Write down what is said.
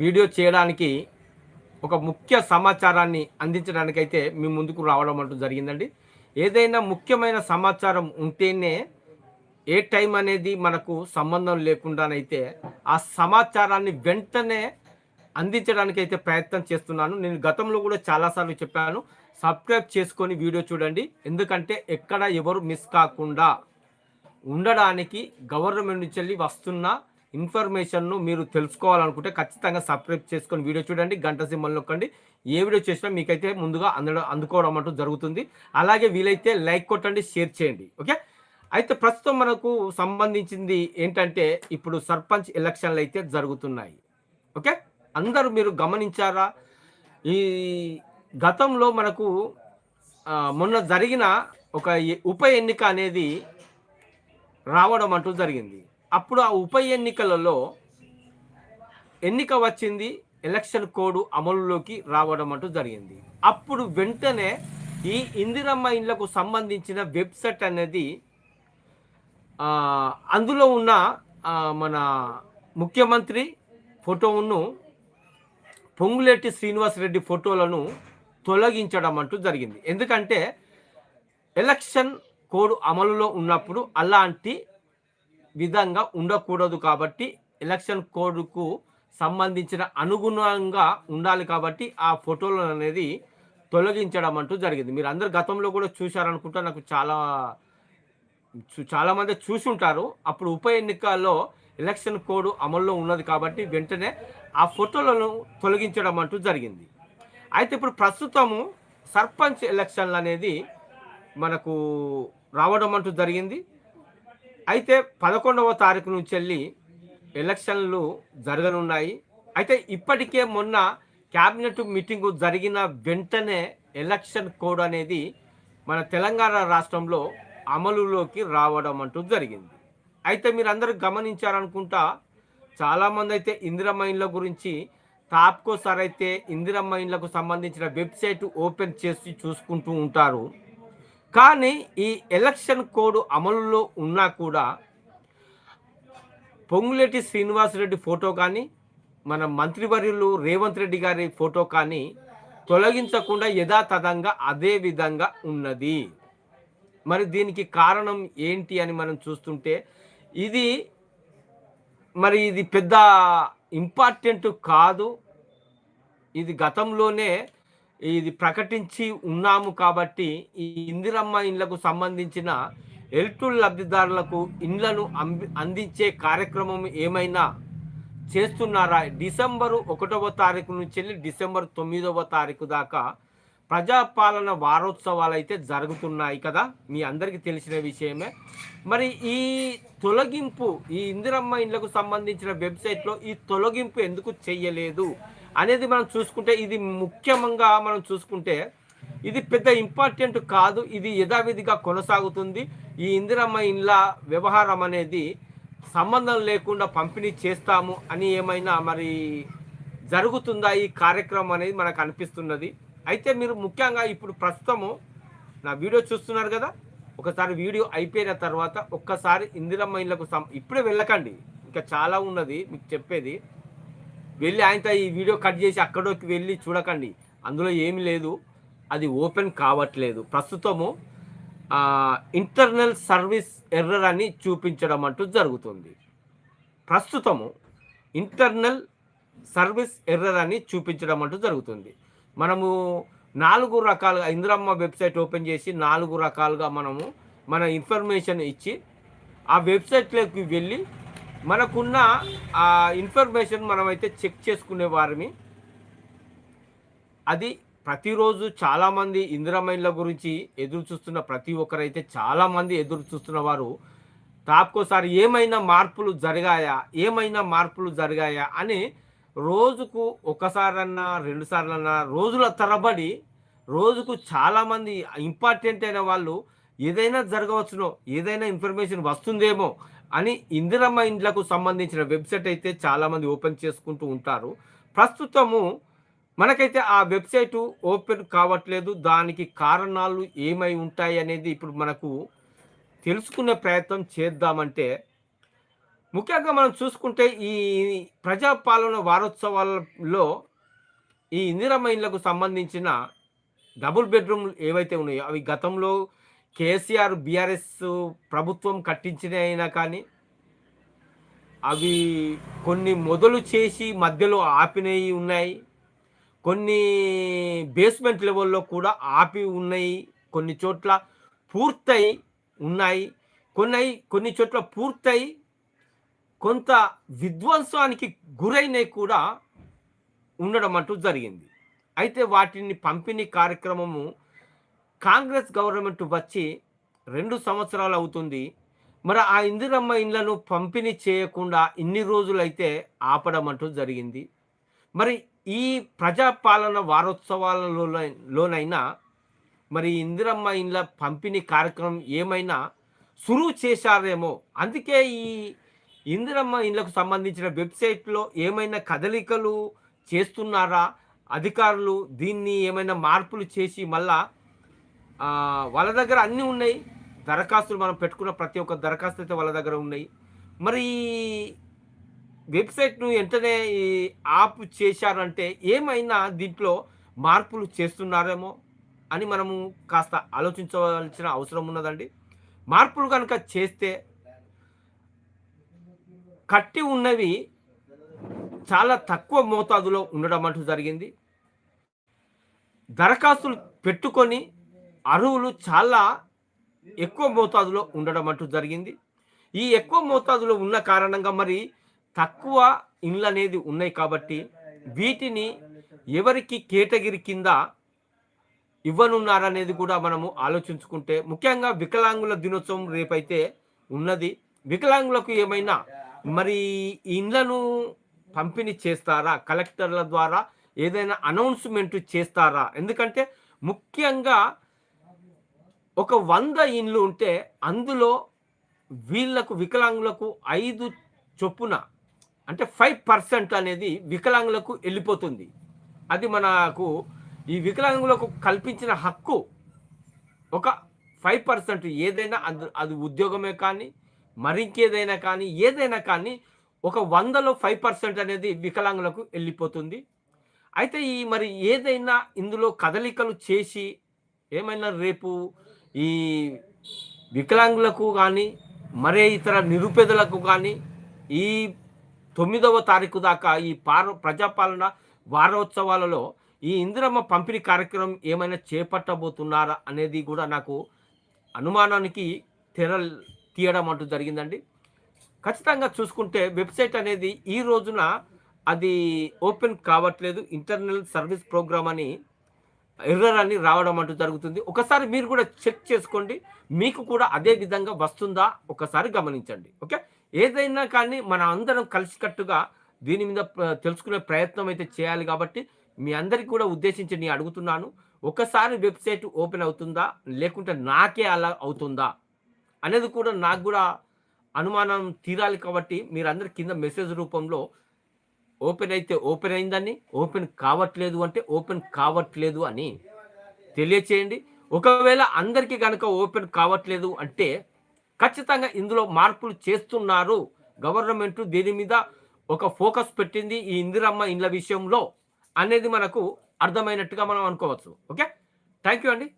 Video చేయడానికి ఒక ముఖ్య సమాచారాన్ని అందించడానికైతే మీ ముందుకు రావడం అంటూ జరిగిందండి. ఏదైనా ముఖ్యమైన సమాచారం ఉంటేనే ఏ టైం అనేది మనకు సంబంధం లేకుండానైతే ఆ సమాచారాన్ని వెంటనే అందించడానికి అయితే ప్రయత్నం చేస్తున్నాను. నేను గతంలో కూడా చాలాసార్లు చెప్పాను సబ్స్క్రైబ్ చేసుకొని వీడియో చూడండి. ఎందుకంటే ఎక్కడ ఎవరు మిస్ కాకుండా ఉండడానికి గవర్నమెంట్ నుంచి వెళ్ళి వస్తున్న ఇన్ఫర్మేషన్ను మీరు తెలుసుకోవాలనుకుంటే ఖచ్చితంగా సబ్స్క్రైబ్ చేసుకొని వీడియో చూడండి గంట సింబల్ నొక్కండి. ఏ వీడియో చేసినా మీకైతే ముందుగా అందడం అందుకోవడం అంటూ జరుగుతుంది. అలాగే వీలైతే లైక్ కొట్టండి షేర్ చేయండి. ఓకే? అయితే ప్రస్తుతం మనకు సంబంధించింది ఏంటంటే ఇప్పుడు సర్పంచ్ ఎలక్షన్లు అయితే జరుగుతున్నాయి. ఓకే? అందరూ మీరు గమనించారా? ఈ గతంలో మనకు మొన్న జరిగిన ఒక ఉప ఎన్నిక అనేది రావడం అంటూ జరిగింది. అప్పుడు ఆ ఉప ఎన్నికలలో ఎన్నిక వచ్చింది ఎలక్షన్ కోడ్ అమలులోకి రావడం అంటూ జరిగింది. అప్పుడు వెంటనే ఈ ఇందిరమ్మ ఇండ్లకు సంబంధించిన వెబ్సైట్ అనేది అందులో ఉన్న మన ముఖ్యమంత్రి ఫోటోను పొంగులేటి శ్రీనివాసరెడ్డి ఫోటోలను తొలగించడం అంటూ జరిగింది. ఎందుకంటే ఎలక్షన్ కోడ్ అమలులో ఉన్నప్పుడు అలాంటి విధంగా ఉండకూడదు కాబట్టి ఎలక్షన్ కోడ్కు సంబంధించిన అనుగుణంగా ఉండాలి కాబట్టి ఆ ఫోటోలు అనేది తొలగించడం అంటూ జరిగింది. మీరు అందరు గతంలో కూడా చూశారనుకుంటా నాకు చాలా చూ- చూసి ఉంటారు అప్పుడు ఉప ఎన్నికల్లో ఎలక్షన్ కోడ్ అమల్లో ఉన్నది కాబట్టి వెంటనే ఆ ఫోటోలను తొలగించడం అంటూ జరిగింది. అయితే ఇప్పుడు ప్రస్తుతము సర్పంచ్ ఎలక్షన్లు అనేది మనకు రావడం అంటూ జరిగింది. అయితే పదకొండవ తారీఖు నుంచి వెళ్ళి ఎలక్షన్లు జరగనున్నాయి. అయితే ఇప్పటికే మొన్న క్యాబినెట్ మీటింగ్ జరిగిన వెంటనే ఎలక్షన్ కోడ్ అనేది మన తెలంగాణ రాష్ట్రంలో అమలులోకి రావడం అంటూ జరిగింది. అయితే మీరు అందరూ గమనించారనుకుంటా చాలామంది అయితే ఇందిరమైన్ల గురించి తాప్కోసారి అయితే ఇందిరమైన్లకు సంబంధించిన వెబ్సైట్ ఓపెన్ చేసి చూసుకుంటూ ఉంటారు. కానీ ఈ ఎలక్షన్ కోడ్ అమలులో ఉన్నా కూడా పొంగులేటి శ్రీనివాసరెడ్డి ఫోటో కానీ మన మంత్రివర్యులు రేవంత్ రెడ్డి గారి ఫోటో కానీ తొలగించకుండా యథాతథంగా అదే విధంగా ఉన్నది. మరి దీనికి కారణం ఏంటి అని మనం చూస్తుంటే ఇది మరి ఇది పెద్ద ఇంపార్టెంట్ కాదు. ఇది గతంలోనే ఇది ప్రకటించి ఉన్నాము కాబట్టి ఈ ఇందిరమ్మ ఇండ్లకు సంబంధించిన ఎల్టూల్ లబ్ధిదారులకు ఇండ్లను అందించే కార్యక్రమం ఏమైనా చేస్తున్నారా? డిసెంబరు ఒకటవ తారీఖు నుంచి వెళ్ళి డిసెంబర్ తొమ్మిదవ తారీఖు దాకా ప్రజాపాలన వారోత్సవాలు అయితే జరుగుతున్నాయి కదా? మీ అందరికీ తెలిసిన విషయమే. మరి ఈ తొలగింపు ఈ ఇందిరమ్మ ఇండ్లకు సంబంధించిన వెబ్సైట్లో ఈ తొలగింపు ఎందుకు చెయ్యలేదు అనేది మనం చూసుకుంటే ఇది ముఖ్యంగా మనం చూసుకుంటే ఇది పెద్ద ఇంపార్టెంట్ కాదు. ఇది యథావిధిగా కొనసాగుతుంది. ఈ ఇందిరమ్మ ఇండ్ల వ్యవహారం అనేది సంబంధం లేకుండా పంపిణీ చేస్తాము అని ఏమైనా మరి జరుగుతుందా? ఈ కార్యక్రమం అనేది మనకు అనిపిస్తున్నది. అయితే మీరు ముఖ్యంగా ఇప్పుడు ప్రస్తుతము నా వీడియో చూస్తున్నారు కదా? ఒకసారి వీడియో అయిపోయిన తర్వాత ఒక్కసారి ఇందిరమ్మ ఇళ్ళకు సం ఇప్పుడే వెళ్ళకండి. ఇంకా చాలా ఉన్నది మీకు చెప్పేది. వెళ్ళి ఆయనతో ఈ వీడియో కట్ చేసి అక్కడికి వెళ్ళి చూడకండి. అందులో ఏమి లేదు. అది ఓపెన్ కావట్లేదు. ప్రస్తుతము ఇంటర్నల్ సర్వీస్ ఎర్రర్ అని చూపించడం అంటూ జరుగుతుంది. ప్రస్తుతము ఇంటర్నల్ సర్వీస్ ఎర్రర్ అని చూపించడం అంటూ జరుగుతుంది. మనము నాలుగు రకాలుగా ఇందిరమ్మ వెబ్సైట్ ఓపెన్ చేసి నాలుగు రకాలుగా మనము మన ఇన్ఫర్మేషన్ ఇచ్చి ఆ వెబ్సైట్లోకి వెళ్ళి మనకున్న ఆ ఇన్ఫర్మేషన్ మనమైతే చెక్ చేసుకునే వారిని. అది ప్రతిరోజు చాలామంది ఇందిరామైన్ల గురించి ఎదురు చూస్తున్న ప్రతి ఒక్కరైతే చాలామంది ఎదురు చూస్తున్న వారు టాప్కోసారి ఏమైనా మార్పులు జరిగాయా ఏమైనా మార్పులు జరిగాయా అని రోజుకు ఒకసారన్నా రెండుసార్లన్నా రోజుల తరబడి రోజుకు చాలామంది ఇంపార్టెంట్ అయిన వాళ్ళు ఏదైనా జరగవచ్చునో ఏదైనా ఇన్ఫర్మేషన్ వస్తుందేమో అని ఇందిరమ్మ ఇండ్లకు సంబంధించిన వెబ్సైట్ అయితే చాలామంది ఓపెన్ చేసుకుంటూ ఉంటారు. ప్రస్తుతము మనకైతే ఆ వెబ్సైట్ ఓపెన్ కావట్లేదు. దానికి కారణాలు ఏమై ఉంటాయి అనేది ఇప్పుడు మనకు తెలుసుకునే ప్రయత్నం చేద్దామంటే ముఖ్యంగా మనం చూసుకుంటే ఈ ప్రజాపాలన వారోత్సవాలలో ఈ ఇందిరమ్మ ఇండ్లకు సంబంధించిన డబుల్ బెడ్రూమ్ ఏవైతే ఉన్నాయో అవి గతంలో కేసీఆర్ బీఆర్ఎస్ ప్రభుత్వం కట్టించిన అయినా కానీ అవి కొన్ని మొదలు చేసి మధ్యలో ఆపినవి ఉన్నాయి. కొన్ని బేస్మెంట్ లెవెల్లో కూడా ఆపి ఉన్నాయి. కొన్ని చోట్ల పూర్తయి ఉన్నాయి. కొన్ని కొన్ని చోట్ల పూర్తయి కొంత విధ్వంసానికి గురైనవి కూడా ఉండడం అంటూ జరిగింది. అయితే వాటిని పంపిణీ కార్యక్రమము కాంగ్రెస్ గవర్నమెంట్ వచ్చి రెండు సంవత్సరాలు అవుతుంది. మరి ఆ ఇందిరమ్మ ఇండ్లను పంపిణీ చేయకుండా ఇన్ని రోజులైతే ఆపడం అంటూ జరిగింది. మరి ఈ ప్రజాపాలన వారోత్సవాలలోనైనా మరి ఇందిరమ్మ ఇండ్ల పంపిణీ కార్యక్రమం ఏమైనా సురువు చేశారేమో. అందుకే ఈ ఇందిరమ్మ ఇండ్లకు సంబంధించిన వెబ్సైట్లో ఏమైనా కదలికలు చేస్తున్నారా? అధికారులు దీన్ని ఏమైనా మార్పులు చేసి మళ్ళా వాళ్ళ దగ్గర అన్నీ ఉన్నాయి. దరఖాస్తులు మనం పెట్టుకున్న ప్రతి ఒక్క దరఖాస్తు అయితే వాళ్ళ దగ్గర ఉన్నాయి. మరి వెబ్సైట్ను వెంటనే ఆప్ చేశారంటే ఏమైనా దీంట్లో మార్పులు చేస్తున్నారేమో అని మనము కాస్త ఆలోచించవలసిన అవసరం ఉన్నదండి. మార్పులు కనుక చేస్తే కట్టి ఉన్నవి చాలా తక్కువ మోతాదులో ఉండడం అంటూ జరిగింది. దరఖాస్తులు పెట్టుకొని అరువులు చాలా ఎక్కువ మోతాదులో ఉండడం అంటూ జరిగింది. ఈ ఎక్కువ మోతాదులో ఉన్న కారణంగా మరి తక్కువ ఇండ్లు అనేది ఉన్నాయి కాబట్టి వీటిని ఎవరికి కేటగిరి కింద ఇవ్వనున్నారనేది కూడా మనము ఆలోచించుకుంటే ముఖ్యంగా వికలాంగుల దినోత్సవం రేపైతే ఉన్నది. వికలాంగులకు ఏమైనా మరి ఇండ్లను పంపిణీ చేస్తారా? కలెక్టర్ల ద్వారా ఏదైనా అనౌన్స్మెంట్ చేస్తారా? ఎందుకంటే ముఖ్యంగా ఒక వంద ఇండ్లు ఉంటే అందులో వీళ్ళకు వికలాంగులకు ఐదు చొప్పున అంటే ఫైవ్ పర్సెంట్ అనేది వికలాంగులకు వెళ్ళిపోతుంది. అది మనకు ఈ వికలాంగులకు కల్పించిన హక్కు ఒక ఫైవ్ పర్సెంట్ ఏదైనా అది ఉద్యోగమే కానీ మరింకేదైనా కానీ ఏదైనా కానీ ఒక వందలో ఫైవ్ పర్సెంట్ అనేది వికలాంగులకు వెళ్ళిపోతుంది. అయితే ఈ మరి ఏదైనా ఇందులో కదలికలు చేసి ఏమైనా రేపు ఈ వికలాంగులకు కానీ మరే ఇతర నిరుపేదలకు కానీ ఈ తొమ్మిదవ తారీఖు దాకా ఈ పార ప్రజాపాలన వారోత్సవాలలో ఈ ఇందిరమ్మ పంపిణీ కార్యక్రమం ఏమైనా చేపట్టబోతున్నారా అనేది కూడా నాకు అనుమానానికి తెర తీయడం అంటూ జరిగిందండి. ఖచ్చితంగా చూసుకుంటే వెబ్సైట్ అనేది ఈ రోజున అది ఓపెన్ కావట్లేదు. ఇంటర్నల్ సర్వీస్ ప్రోగ్రామ్ అని ఎర్రర్ అని రావడం అంటూ జరుగుతుంది. ఒకసారి మీరు కూడా చెక్ చేసుకోండి. మీకు కూడా అదే విధంగా వస్తుందా? ఒకసారి గమనించండి. ఓకే? ఏదైనా కానీ మన అందరం కలిసికట్టుగా దీని మీద తెలుసుకునే ప్రయత్నం అయితే చేయాలి కాబట్టి మీ అందరికీ కూడా ఉద్దేశించి నేను అడుగుతున్నాను. ఒకసారి వెబ్సైట్ ఓపెన్ అవుతుందా? లేకుంటే నాకే అలా అవుతుందా? అనేది కూడా నాకు కూడా అనుమానం తీరాలి కాబట్టి మీరందరి కింద మెసేజ్ రూపంలో ఓపెన్ అయితే ఓపెన్ అయిందని ఓపెన్ కావట్లేదు అంటే ఓపెన్ కావట్లేదు అని తెలియచేయండి. ఒకవేళ అందరికీ కనుక ఓపెన్ కావట్లేదు అంటే ఖచ్చితంగా ఇందులో మార్పులు చేస్తున్నారు. గవర్నమెంట్ దీని మీద ఒక ఫోకస్ పెట్టింది ఈ ఇందిరమ్మ ఇండ్ల విషయంలో అనేది మనకు అర్థమైనట్టుగా మనం అనుకోవచ్చు. ఓకే? థ్యాంక్ యూ అండి.